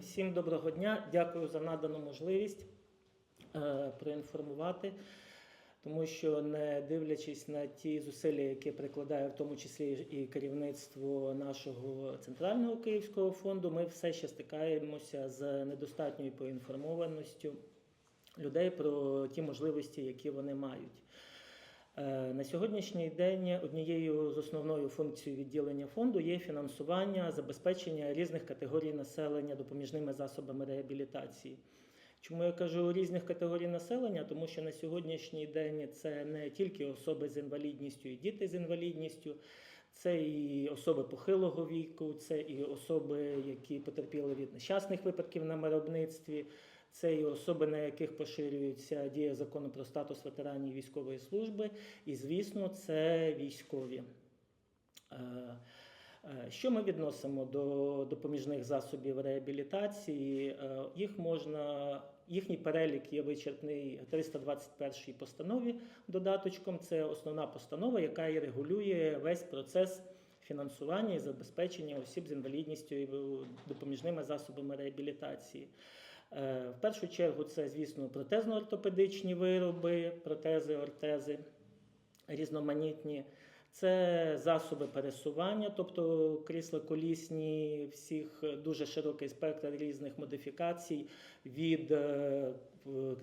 Всім доброго дня. Дякую за надану можливість е, проінформувати, тому що не дивлячись на ті зусилля, які прикладає в тому числі і керівництво нашого центрального київського фонду, ми все ще стикаємося з недостатньою поінформованістю людей про ті можливості, які вони мають. Е, На сьогоднішній день однією з основною функцією відділення фонду є фінансування забезпечення різних категорій населення допоміжними засобами реабілітації. Чому я кажу різних категорій населення? Тому що на сьогоднішній день це не тільки особи з інвалідністю і діти з інвалідністю, це і особи похилого віку, це і особи, які потерпіли від нещасних випадків на виробництві, це і особи, на яких поширюється дія закону про статус ветеранів військової служби, і, звісно, це військові. Е, е, Що ми відносимо до допоміжних засобів реабілітації? Е, Їх можна, їхній перелік є вичерпний в 321 постанові додаточком. Це основна постанова, яка і регулює весь процес фінансування і забезпечення осіб з інвалідністю і допоміжними засобами реабілітації. Е, В першу чергу це, звісно, протезно-ортопедичні вироби, протези, ортези різноманітні. Це засоби пересування, тобто крісла колісні, всіх дуже широкий спектр різних модифікацій від е,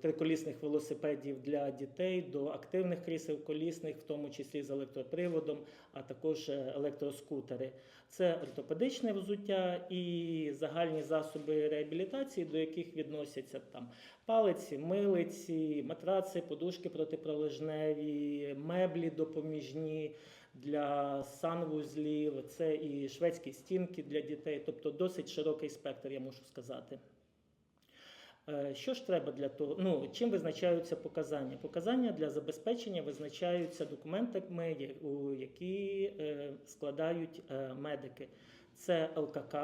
триколісних велосипедів для дітей до активних крісел колісних, в тому числі з електроприводом, а також е, електроскутери. Це ортопедичне взуття і загальні засоби реабілітації, до яких відносяться там палиці, милиці, матраци, подушки протипролежневі, меблі допоміжні для санвузлів, це і шведські стінки для дітей, тобто досить широкий спектр, я можу сказати. Е, Що ж треба для того? Ну, чим визначаються показання? Показання для забезпечення визначаються документами, які е, складають е, медики. Це ЛКК,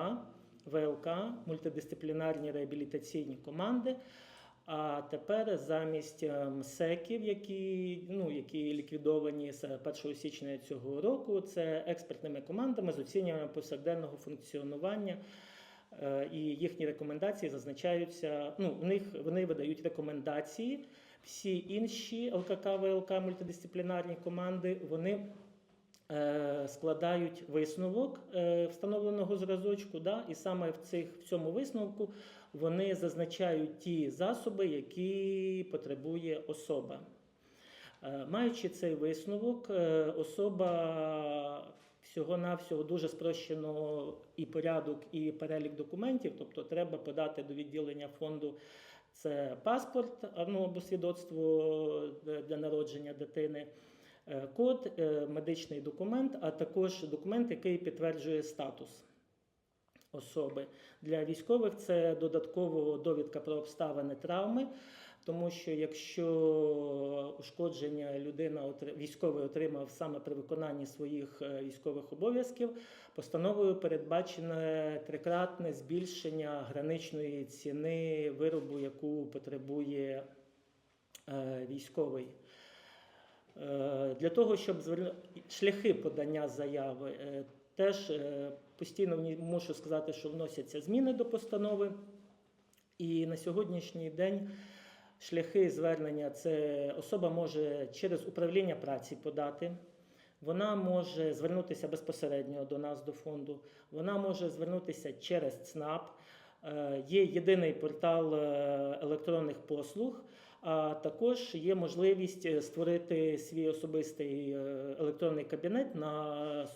ВЛК, мультидисциплінарні реабілітаційні команди. А тепер замість МСЕКів, які, ну, які ліквідовані з 1 січня цього року, це експертними командами з оцінюванням повсякденного функціонування. Е, І їхні рекомендації зазначаються. Ну, в них вони видають рекомендації. Всі інші ЛКК, ВЛК, мультидисциплінарні команди, вони е, складають висновок е, встановленого зразочку, да, і саме в, цих, в цьому висновку вони зазначають ті засоби, які потребує особа. Маючи цей висновок, особа всього-навсього дуже спрощено і порядок, і перелік документів, тобто треба подати до відділення фонду це паспорт ну, або свідоцтво е, для народження дитини, е, код, е, медичний документ, а також документ, який підтверджує статус особи. Для військових це додатково довідка про обставини травми. Тому що якщо ушкодження людина військовий отримав саме при виконанні своїх е, військових обов'язків, постановою передбачене трикратне збільшення граничної ціни виробу, яку потребує е, військовий. Е, Для того, щоб зверну... шляхи подання заяви, теж постійно мушу сказати, що вносяться зміни до постанови. І на сьогоднішній день шляхи звернення це особа може через управління праці подати. Вона може звернутися безпосередньо до нас, до фонду. Вона може звернутися через ЦНАП. Е, Є єдиний портал е, електронних послуг, а також є можливість е, створити свій особистий електронний кабінет на,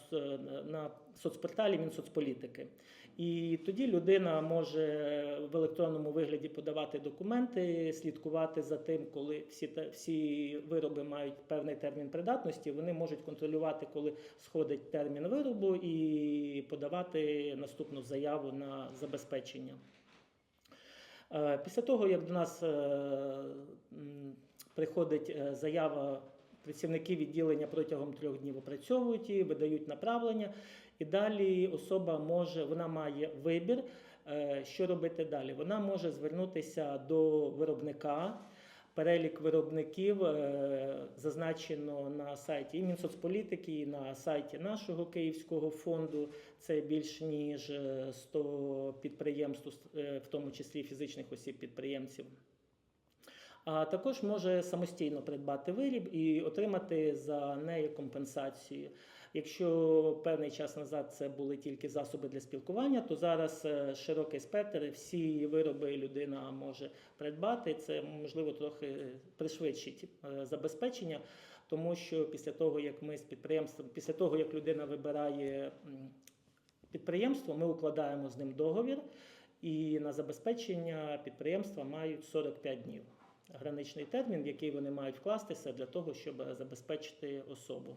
на соцпорталі Мінсоцполітики. І тоді людина може в електронному вигляді подавати документи, слідкувати за тим, коли всі, всі вироби мають певний термін придатності. Вони можуть контролювати, коли сходить термін виробу, і подавати наступну заяву на забезпечення. Е, Після того, як до нас е, приходить е, заява, працівники відділення протягом трьох днів опрацьовують її, видають направлення, і далі особа може, вона має вибір, е, що робити далі. Вона може звернутися до виробника Перелік виробників е, зазначено на сайті і Мінсоцполітики, і на сайті нашого Київського фонду. Це більш ніж е, 100 підприємств, е, в тому числі фізичних осіб підприємців. А також може самостійно придбати виріб і отримати за неї компенсацію. Якщо певний час назад це були тільки засоби для спілкування, то зараз е, широкий спектр, всі вироби людина може придбати. Це можливо трохи пришвидшить е, забезпечення, тому що після того, як ми з підприємством, після того як людина вибирає підприємство, ми укладаємо з ним договір, і на забезпечення підприємства мають 45 днів. Граничний термін, в який вони мають вкластися для того, щоб забезпечити особу.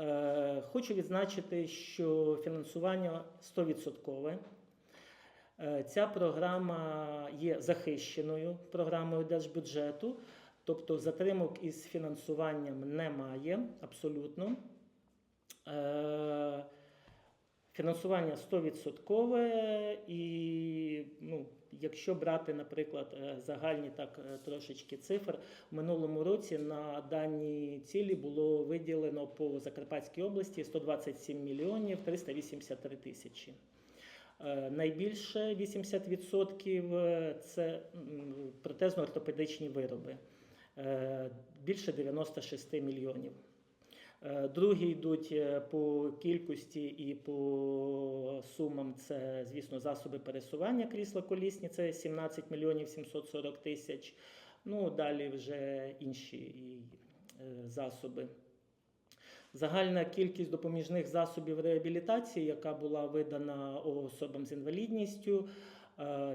Е, Хочу відзначити, що фінансування 100%. Е, Ця програма є захищеною програмою держбюджету, тобто затримок із фінансуванням немає абсолютно. Е, Фінансування 100% і якщо брати, наприклад, е, загальні так е, трошечки цифр, в минулому році на дані цілі було виділено по Закарпатській області 127 мільйонів 383 тисячі. Е, Найбільше 80% це протезно-ортопедичні вироби, більше 96 мільйонів. Е, Другі йдуть е, по кількості і по сумам. Це, звісно, засоби пересування крісла колісні, це 17 мільйонів 740 тисяч. Ну, далі вже інші е, засоби. Загальна кількість допоміжних засобів реабілітації, яка була видана особам з інвалідністю,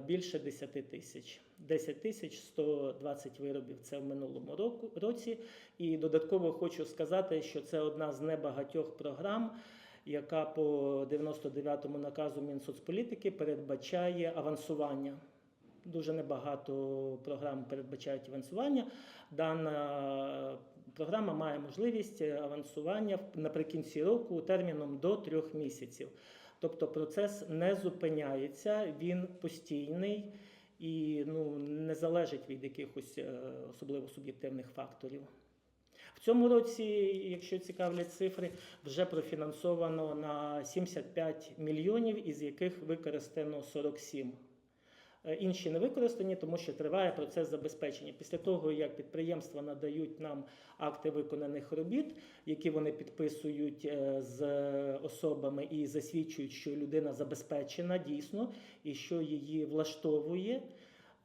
більше 10 тисяч. 10 тисяч 120 виробів це в минулому року, році. І додатково хочу сказати, що це одна з небагатьох програм, яка по 99-му наказу Мінсоцполітики передбачає авансування. Дуже небагато програм передбачають авансування. Дана програма має можливість авансування наприкінці року терміном до трьох місяців. Тобто процес не зупиняється, він постійний і ну, не залежить від якихось е, особливо суб'єктивних факторів. В цьому році, якщо цікавлять цифри, вже профінансовано на 75 мільйонів, із яких використано 47. Е, Інші не використані, тому що триває процес забезпечення. Після того, як підприємства надають нам акти виконаних робіт, які вони підписують е, з особами і засвідчують, що людина забезпечена дійсно і що її влаштовує,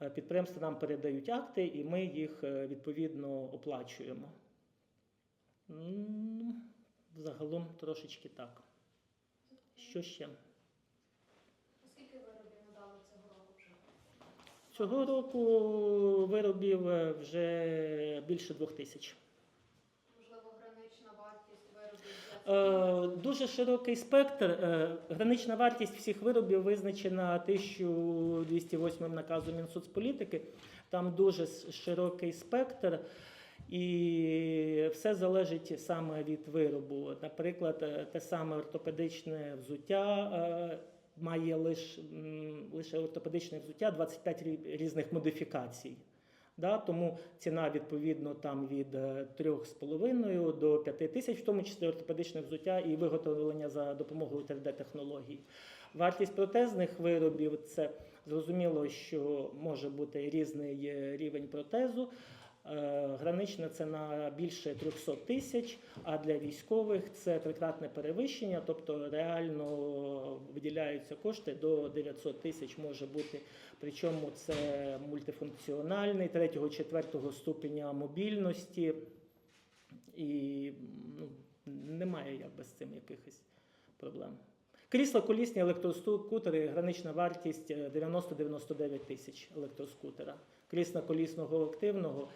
е, підприємства нам передають акти, і ми їх відповідно оплачуємо. Загалом трошечки так. Що ще? Скільки виробів надали цього року вже? Цього року виробів е, вже більше двох тисяч. Можливо, гранична вартість виробів Е, Дуже широкий спектр. Е, Гранична вартість всіх виробів визначена 1208 наказом Мінсоцполітики. Там дуже широкий спектр. І все залежить саме від виробу. Наприклад, те саме ортопедичне взуття має лише, лише ортопедичне взуття 25 різних модифікацій. Да, тому ціна відповідно там від е, 3,5 до 5 тисяч, в тому числі ортопедичне взуття і виготовлення за допомогою 3D-технологій. Вартість протезних виробів це зрозуміло, що може бути різний е, рівень протезу. Е, Гранична ціна більше 300 тисяч, а для військових це трикратне перевищення, тобто реально виділяються кошти до 900 тисяч може бути. Причому це мультифункціональний третього, четвертого ступеня мобільності, і ну, немає якби з цим якихось проблем. Крісла колісні електроскутери, гранична вартість е, 90-99 тисяч електроскутера. Крісла колісного активного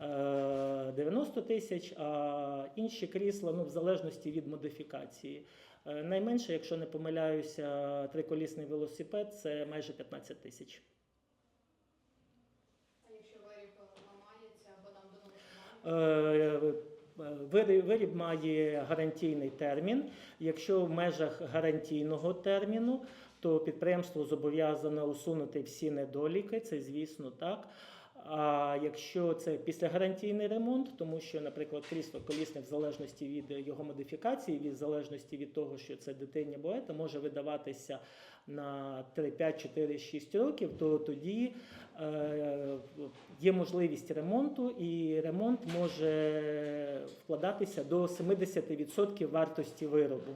е, 90 тисяч, а інші крісла ну, в залежності від модифікації. Е, Найменше, якщо не помиляюся, триколісний велосипед це майже 15 тисяч. А якщо виріб ламається або нам до нового Е, Виріб, виріб має гарантійний термін. Якщо в межах гарантійного терміну, то підприємство зобов'язане усунути всі недоліки, це звісно так. А якщо це післягарантійний ремонт, тому що, наприклад, крісло колісне в залежності від його модифікації, від залежності від того, що це дитині боета, може видаватися на 3, 5, 4, 6 років, то тоді е, є можливість ремонту, і ремонт може вкладатися до 70% вартості виробу.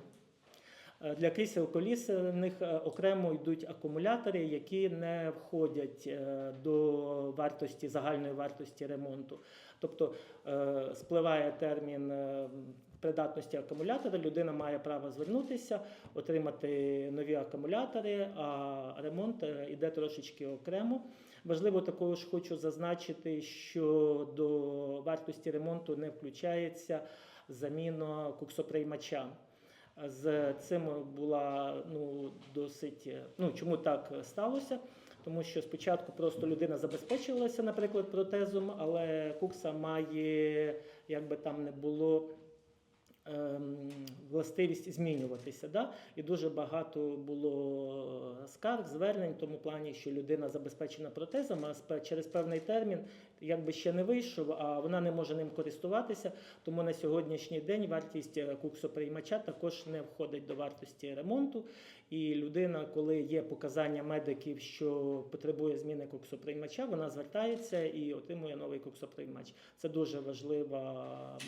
Е, Для крісел колісних е, окремо йдуть акумулятори, які не входять е, до вартості загальної вартості ремонту. Тобто спливає термін придатності акумулятора, людина має право звернутися, отримати нові акумулятори, а ремонт іде трошечки окремо. Важливо також хочу зазначити, що до вартості ремонту не включається заміна куксоприймача. З цим була ну досить. е, Ну чому так сталося? Тому що спочатку просто людина забезпечувалася, наприклад, протезом, але кукса має, як би там не було. ем, Властивість змінюватися, да? і дуже багато було скарг, звернень в тому плані, що людина забезпечена протезом, а через певний термін якби ще не вийшов, а вона не може ним користуватися. Тому на сьогоднішній день вартість е, куксоприймача також не входить до вартості ремонту. І людина, коли є показання медиків, що потребує зміни куксоприймача, вона звертається і отримує новий куксоприймач. Це дуже важлива,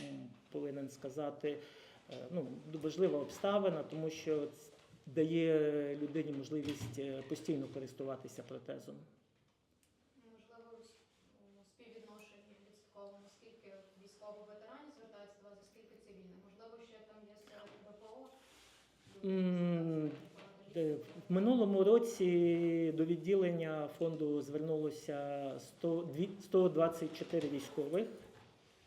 повинен сказати, е, ну, важлива обставина, тому що дає людині можливість е, постійно користуватися протезом. Можливо, у співвідношенні відсотковому, скільки військових ветеранів звертається до вас, а скільки цивільних? Можливо, ще там є серед ВПО? Е, В минулому році до відділення фонду звернулося 100 дві- 124 військових,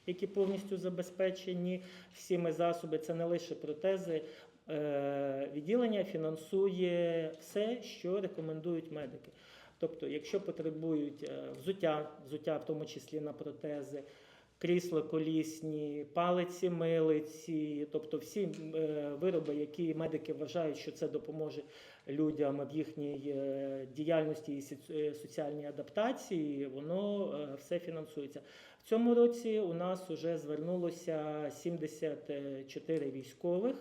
які повністю забезпечені всіми засоби. Це не лише протези. Е, Відділення фінансує все, що рекомендують медики. Тобто, якщо потребують е, взуття, взуття в тому числі на протези, крісла колісні, палиці, милиці, тобто всі е, вироби, які медики вважають, що це допоможе людям в їхній е, діяльності і е, соціальній адаптації, воно все фінансується. В цьому році у нас вже звернулося 74 військових.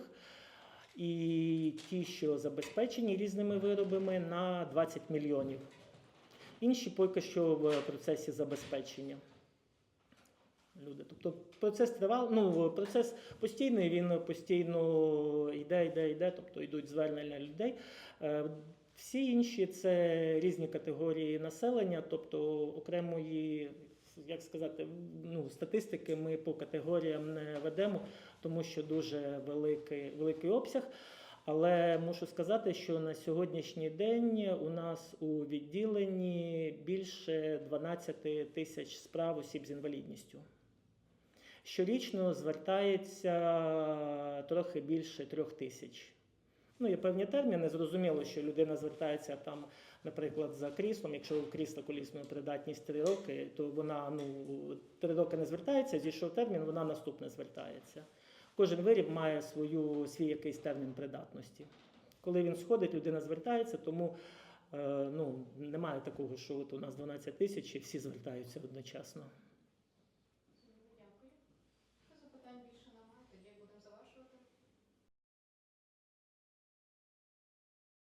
І ті, що забезпечені різними виробами, на 20 мільйонів. Інші поки що в процесі забезпечення. Люди. Тобто процес тривав, ну процес постійний, він постійно йде, йде, йде, тобто йдуть звернення людей. Е, Всі інші це різні категорії населення, тобто окремої, як сказати, ну, статистики ми по категоріям не ведемо, тому що дуже великий, великий обсяг. Але мушу сказати, що на сьогоднішній день у нас у відділенні більше 12 тисяч справ осіб з інвалідністю. Щорічно звертається трохи більше трьох тисяч. Ну, є певні терміни. Зрозуміло, що людина звертається там, наприклад, за кріслом. Якщо у крісла колісної придатність 3 роки, то вона ну 3 роки не звертається, зійшов термін, вона наступне звертається. Кожен виріб має свою, свій якийсь термін придатності. Коли він сходить, людина звертається, тому е, ну, немає такого, що от у нас 12 тисяч і всі звертаються одночасно.